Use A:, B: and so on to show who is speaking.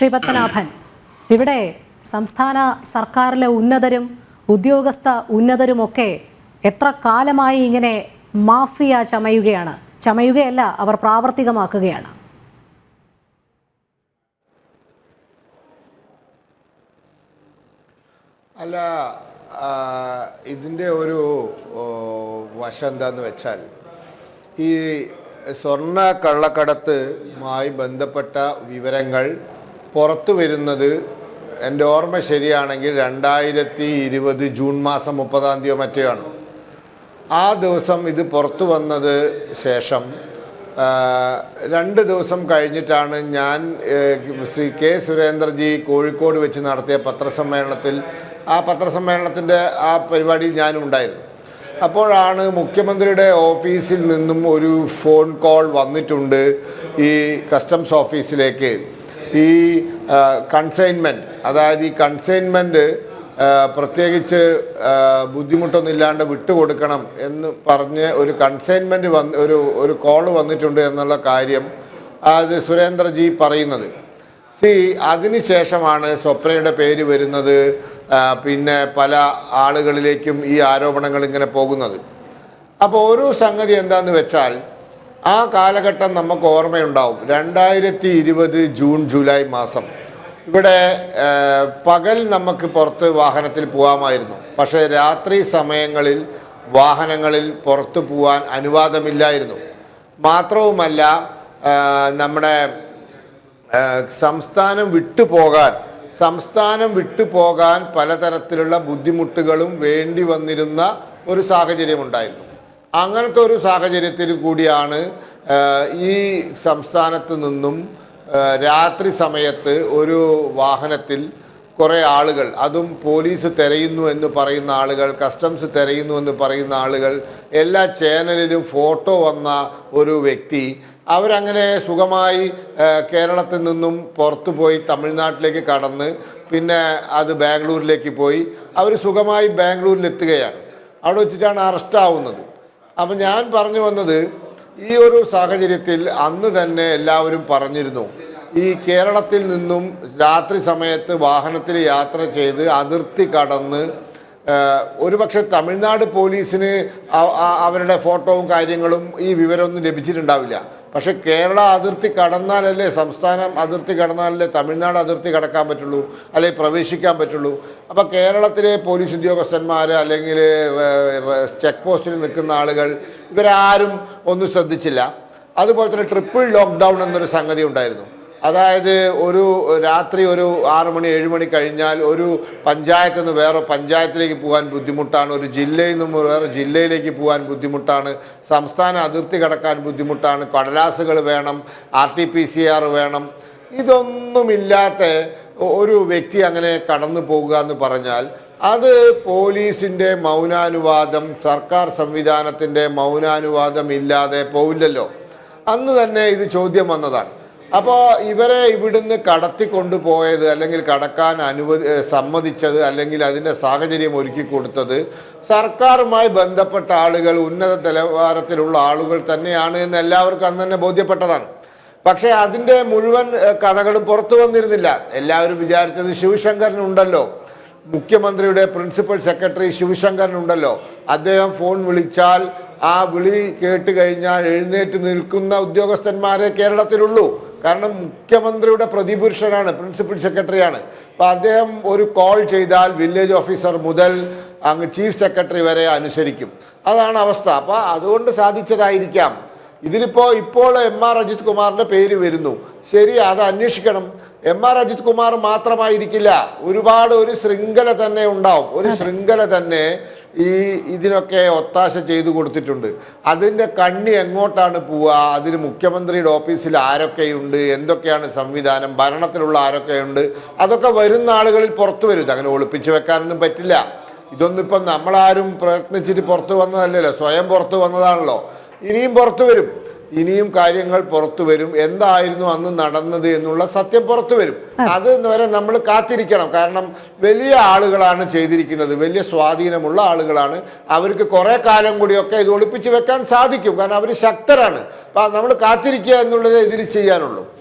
A: ശ്രീ പത്മനാഭൻ ഇവിടെ സംസ്ഥാന സർക്കാരിലെ ഉന്നതരും ഉദ്യോഗസ്ഥ ഉന്നതരുമൊക്കെ എത്ര കാലമായി ഇങ്ങനെ മാഫിയ ചമയുകയാണ്. ചമയുകയല്ല അവർ പ്രാവർത്തികമാക്കുകയാണ്.
B: അല്ല ഇതിന്റെ ഒരു വശം എന്താന്ന് വെച്ചാൽ ഈ സ്വർണ കള്ളക്കടത്തുമായി ബന്ധപ്പെട്ട വിവരങ്ങൾ പുറത്തു വരുന്നത് എന്റെ ഓർമ്മ ശരിയാണെങ്കിൽ രണ്ടായിരത്തി ഇരുപത് ജൂൺ മാസം മുപ്പതാം തീയതിയോ മറ്റോ ആണ്. ആ ദിവസം ഇത് പുറത്തു വന്നത് ശേഷം രണ്ട് ദിവസം കഴിഞ്ഞിട്ടാണ് ഞാൻ ശ്രീ കെ സുരേന്ദ്രജി കോഴിക്കോട് വെച്ച് നടത്തിയ പത്രസമ്മേളനത്തിൽ ആ പത്രസമ്മേളനത്തിന്റെ ആ പരിപാടിയിൽ ഞാനും ഉണ്ടായിരുന്നു. അപ്പോഴാണ് മുഖ്യമന്ത്രിയുടെ ഓഫീസിൽ നിന്നും ഒരു ഫോൺ കോൾ വന്നിട്ടുണ്ട് ഈ കസ്റ്റംസ് ഓഫീസിലേക്ക്. ഈ കൺസൈൻമെന്റ് അതായത് ഈ കൺസൈൻമെന്റ് പ്രത്യേകിച്ച് ബുദ്ധിമുട്ടൊന്നും ഇല്ലാണ്ട് വിട്ടുകൊടുക്കണം എന്ന് പറഞ്ഞ് ഒരു കൺസൈൻമെന്റ് വന്ന് ഒരു ഒരു കോൾ വന്നിട്ടുണ്ട് എന്നുള്ള കാര്യം അത് സുരേന്ദ്രജി പറയുന്നത്. സി അതിനുശേഷമാണ് സ്വപ്നയുടെ പേര് വരുന്നത് പിന്നെ പല ആളുകളിലേക്കും ഈ ആരോപണങ്ങൾ ഇങ്ങനെ പോകുന്നത്. അപ്പോൾ ഓരോ സംഗതി എന്താണെന്ന് വെച്ചാൽ ആ കാലഘട്ടം നമുക്ക് ഓർമ്മയുണ്ടാവും. രണ്ടായിരത്തി ഇരുപത് ജൂൺ ജൂലൈ മാസം. ഇവിടെ പകൽ നമുക്ക് പുറത്ത് വാഹനത്തിൽ പോകാമായിരുന്നു പക്ഷേ രാത്രി സമയങ്ങളിൽ വാഹനങ്ങളിൽ പുറത്തു പോകാൻ അനുവാദമില്ലായിരുന്നു. മാത്രവുമല്ല നമ്മുടെ സംസ്ഥാനം വിട്ടുപോകാൻ സംസ്ഥാനം വിട്ടുപോകാൻ പലതരത്തിലുള്ള ബുദ്ധിമുട്ടുകളും വേണ്ടി വന്നിരുന്ന ഒരു സാഹചര്യമുണ്ടായിരുന്നു. അങ്ങനത്തെ ഒരു സാഹചര്യത്തിൽ കൂടിയാണ് ഈ സംസ്ഥാനത്ത് നിന്നും രാത്രി സമയത്ത് ഒരു വാഹനത്തിൽ കുറേ ആളുകൾ അതും പോലീസ് തിരയുന്നു എന്ന് പറയുന്ന ആളുകൾ കസ്റ്റംസ് തിരയുന്നു എന്ന് പറയുന്ന ആളുകൾ എല്ലാ ചാനലിലും ഫോട്ടോ വന്ന ഒരു വ്യക്തി അവരങ്ങനെ സുഖമായി കേരളത്തിൽ നിന്നും പുറത്തു പോയി തമിഴ്നാട്ടിലേക്ക് കടന്ന് പിന്നെ അത് ബാംഗ്ലൂരിലേക്ക് പോയി അവർ സുഖമായി ബാംഗ്ലൂരിൽ എത്തുകയാണ് അവിടെ വെച്ചിട്ടാണ് അറസ്റ്റ് ആവുന്നത് അപ്പം ഞാൻ പറഞ്ഞു വന്നത് ഈ ഒരു സാഹചര്യത്തിൽ അന്ന് തന്നെ എല്ലാവരും പറഞ്ഞിരുന്നു. ഈ കേരളത്തിൽ നിന്നും രാത്രി സമയത്ത് വാഹനത്തിൽ യാത്ര ചെയ്ത് അതിർത്തി കടന്ന് ഒരുപക്ഷെ തമിഴ്നാട് പോലീസിന് അവരുടെ ഫോട്ടോവും കാര്യങ്ങളും ഈ വിവരമൊന്നും ലഭിച്ചിട്ടുണ്ടാവില്ല. പക്ഷെ കേരള അതിർത്തി കടന്നാലല്ലേ സംസ്ഥാനം അതിർത്തി കടന്നാലല്ലേ തമിഴ്നാട് അതിർത്തി കടക്കാൻ പറ്റുള്ളൂ അല്ലെങ്കിൽ പ്രവേശിക്കാൻ പറ്റുള്ളൂ? അപ്പം കേരളത്തിലെ പോലീസ് ഉദ്യോഗസ്ഥന്മാർ അല്ലെങ്കിൽ ചെക്ക് പോസ്റ്റിൽ നിൽക്കുന്ന ആളുകൾ ഇവരാരും ഒന്നും ശ്രദ്ധിച്ചില്ല. അതുപോലെ തന്നെ ട്രിപ്പിൾ ലോക്ക്ഡൗൺ എന്നൊരു സംഗതി ഉണ്ടായിരുന്നു. അതായത് ഒരു രാത്രി ഒരു ആറ് മണി ഏഴ് മണി കഴിഞ്ഞാൽ ഒരു പഞ്ചായത്തിൽ നിന്ന് വേറെ പഞ്ചായത്തിലേക്ക് പോകാൻ ബുദ്ധിമുട്ടാണ് ഒരു ജില്ലയിൽ നിന്ന് വേറെ ജില്ലയിലേക്ക് പോകാൻ ബുദ്ധിമുട്ടാണ് സംസ്ഥാന അതിർത്തി കടക്കാൻ ബുദ്ധിമുട്ടാണ് കടലാസുകൾ വേണം ആർ വേണം. ഇതൊന്നുമില്ലാത്ത ഒരു വ്യക്തി അങ്ങനെ കടന്നു പോകുക എന്ന് പറഞ്ഞാൽ അത് പോലീസിന്റെ മൗനാനുവാദം സർക്കാർ സംവിധാനത്തിന്റെ മൗനാനുവാദം ഇല്ലാതെ പോവില്ലല്ലോ. അന്ന് തന്നെ ഇത് ചോദ്യം വന്നതാണ്. അപ്പോൾ ഇവരെ ഇവിടുന്ന് കടത്തിക്കൊണ്ടുപോയത് അല്ലെങ്കിൽ കടക്കാൻ അനുവദി സമ്മതിച്ചത് അല്ലെങ്കിൽ അതിന്റെ സാഹചര്യം ഒരുക്കി കൊടുത്തത് സർക്കാരുമായി ബന്ധപ്പെട്ട ആളുകൾ ഉന്നത നിലവാരത്തിലുള്ള ആളുകൾ തന്നെയാണ് എന്ന് എല്ലാവർക്കും അന്ന് തന്നെ ബോധ്യപ്പെട്ടതാണ്. പക്ഷേ അതിന്റെ മുഴുവൻ കഥകളും പുറത്തു വന്നിരുന്നില്ല. എല്ലാവരും വിചാരിച്ചത് ശിവശങ്കരനുണ്ടല്ലോ മുഖ്യമന്ത്രിയുടെ പ്രിൻസിപ്പൽ സെക്രട്ടറി ശിവശങ്കരനുണ്ടല്ലോ അദ്ദേഹം ഫോൺ വിളിച്ചാൽ ആ വിളി കേട്ട് കഴിഞ്ഞാൽ എഴുന്നേറ്റ് നിൽക്കുന്ന ഉദ്യോഗസ്ഥന്മാരെ കേരളത്തിലുള്ളൂ. കാരണം മുഖ്യമന്ത്രിയുടെ പ്രതിപുരുഷനാണ് പ്രിൻസിപ്പൽ സെക്രട്ടറിയാണ്. അപ്പൊ അദ്ദേഹം ഒരു കോൾ ചെയ്താൽ വില്ലേജ് ഓഫീസർ മുതൽ അങ്ങ് ചീഫ് സെക്രട്ടറി വരെ അനുസരിക്കും. അതാണ് അവസ്ഥ. അപ്പൊ അതുകൊണ്ട് സാധിച്ചതായിരിക്കാം. ഇതിലിപ്പോ ഇപ്പോൾ എം ആർ അജിത് കുമാറിന്റെ പേര് വരുന്നു. ശരി അത് അന്വേഷിക്കണം. എം ആർ അജിത് കുമാർ മാത്രമായിരിക്കില്ല. ഒരുപാട് ഒരു ശൃംഖല തന്നെ ഉണ്ടാവും. ഒരു ശൃംഖല തന്നെ ഈ ഇതിനൊക്കെ ഒത്താശ ചെയ്തു കൊടുത്തിട്ടുണ്ട്. അതിന്റെ കണ്ണി എങ്ങോട്ടാണ് പോവുക? അതിന് മുഖ്യമന്ത്രിയുടെ ഓഫീസിൽ ആരൊക്കെയുണ്ട്? എന്തൊക്കെയാണ് സംവിധാനം? ഭരണത്തിലുള്ള ആരൊക്കെയുണ്ട്? അതൊക്കെ വരുന്ന ആളുകളിൽ പുറത്തു വരും അങ്ങനെ ഒളിപ്പിച്ചു വെക്കാനൊന്നും പറ്റില്ല. ഇതൊന്നും ഇപ്പം നമ്മളാരും പ്രയത്നിച്ചിട്ട് പുറത്തു വന്നതല്ലല്ലോ. സ്വയം പുറത്തു വന്നതാണല്ലോ. ഇനിയും പുറത്തു വരും. ഇനിയും കാര്യങ്ങൾ പുറത്തു വരും. എന്തായിരുന്നു അന്ന് നടന്നത് എന്നുള്ള സത്യം പുറത്തു വരും. അത്. വരെ നമ്മൾ കാത്തിരിക്കണം. കാരണം വലിയ ആളുകളാണ് ചെയ്തിരിക്കുന്നത്. വലിയ സ്വാധീനമുള്ള ആളുകളാണ്. അവർക്ക് കുറെ കാലം കൂടിയൊക്കെ ഇത് ഒളിപ്പിച്ചു വെക്കാൻ സാധിക്കും. കാരണം അവർ ശക്തരാണ്. അപ്പൊ നമ്മൾ കാത്തിരിക്കുക എന്നുള്ളത് ഇതിൽ ചെയ്യാനുള്ളൂ.